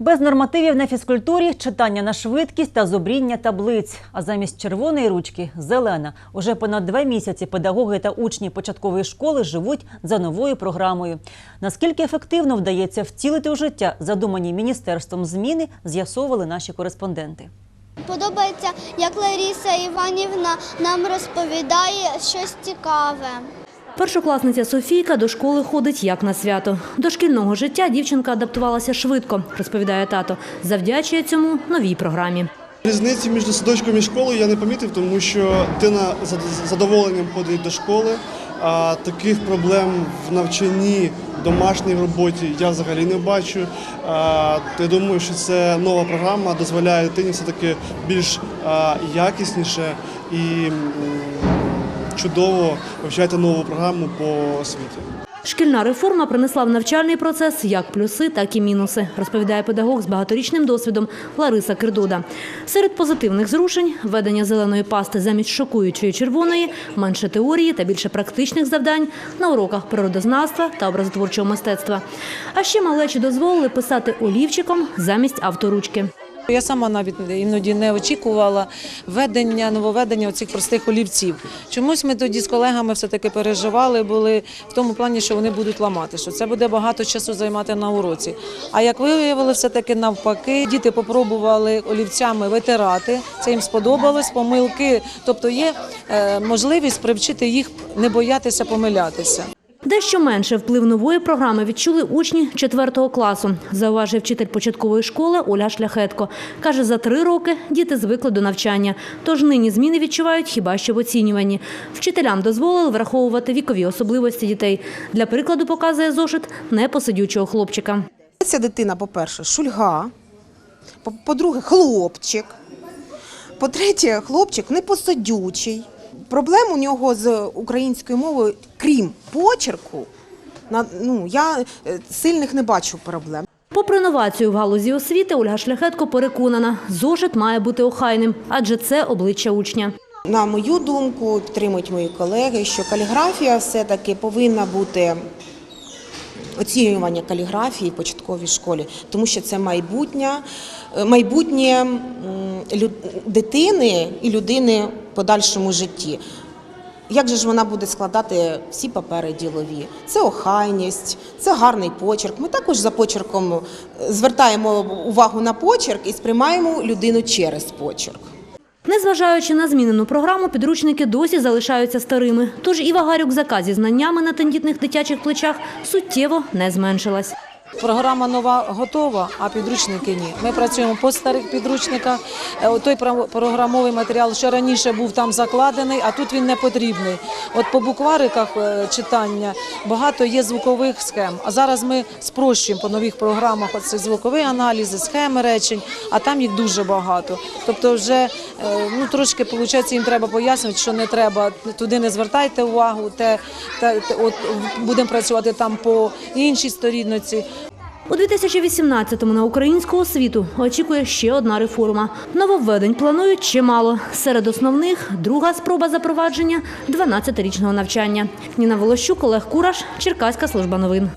Без нормативів на фізкультурі, читання на швидкість та зубріння таблиць. А замість червоної ручки зелена. Уже понад два місяці педагоги та учні початкової школи живуть за новою програмою. Наскільки ефективно вдається втілити у життя задумані міністерством зміни, з'ясовували наші кореспонденти. Подобається, як Лариса Іванівна нам розповідає щось цікаве. Першокласниця Софійка до школи ходить як на свято. До шкільного життя дівчинка адаптувалася швидко, розповідає тато. Завдячує цьому новій програмі. Різниці між садочком і школою я не помітив, тому що дитина з задоволенням ходить до школи. А таких проблем в навчанні, домашній роботі я взагалі не бачу. А, я думаю, що це нова програма дозволяє дитині все-таки більш а, якісніше і чудово вивчати нову програму по освіті. Шкільна реформа принесла в навчальний процес як плюси, так і мінуси, розповідає педагог з багаторічним досвідом Лариса Кирдуда. Серед позитивних зрушень – введення зеленої пасти замість шокуючої червоної, менше теорії та більше практичних завдань на уроках природознавства та образотворчого мистецтва. А ще малечі дозволили писати олівчиком замість авторучки. Я сама навіть іноді не очікувала введення, нововведення цих простих олівців. Чомусь ми тоді з колегами все-таки переживали, були в тому плані, що вони будуть ламати, що це буде багато часу займати на уроці. А як виявили, все-таки навпаки, діти попробували олівцями витирати, це їм сподобалось, помилки. Тобто є е, можливість привчити їх не боятися помилятися. Дещо менше вплив нової програми відчули учні 4 класу, зауважив вчитель початкової школи Оля Шляхетко. Каже, за три роки діти звикли до навчання, тож нині зміни відчувають хіба що в оцінюванні. Вчителям дозволили враховувати вікові особливості дітей. Для прикладу показує зошит непосидючого хлопчика. Ця дитина, по-перше, шульга, по- по-друге, хлопчик. По-третє, хлопчик непосадючий. Проблем у нього з українською мовою, крім почерку, на- ну, я е, сильних не бачу проблем. Попри новацію в галузі освіти, Ольга Шляхетко переконана, зошит має бути охайним, адже це обличчя учня. На мою думку, підтримують мої колеги, що каліграфія все-таки повинна бути оцінювання каліграфії в початковій школі, тому що це майбутнє, е, майбутнє м, дитини і людини подальшому житті. Як же ж вона буде складати всі папери ділові? Це охайність, це гарний почерк. Ми також за почерком е, звертаємо увагу на почерк і сприймаємо людину через почерк. Незважаючи на змінену програму, підручники досі залишаються старими. Тож і вага рюкзака зі знаннями на тендітних дитячих плечах суттєво не зменшилась. Програма нова готова, а підручники ні. Ми працюємо по старих підручниках. Е, Той про- програмовий матеріал, що раніше був там закладений, а тут він не потрібний. От по буквариках е, читання багато є звукових схем. А зараз ми спрощуємо по нових програмах оці звукові аналізи, схеми речень, а там їх дуже багато. Тобто, вже е, ну трошки виходить, їм треба пояснювати, що не треба туди не звертайте увагу. Те, те от будемо працювати там по іншій сторінці. У 2018-му на українську освіту очікує ще одна реформа. Нововведень планують чимало. Серед основних – друга спроба запровадження 12-річного навчання. Ніна Волощук, Олег Кураш, Черкаська служба новин.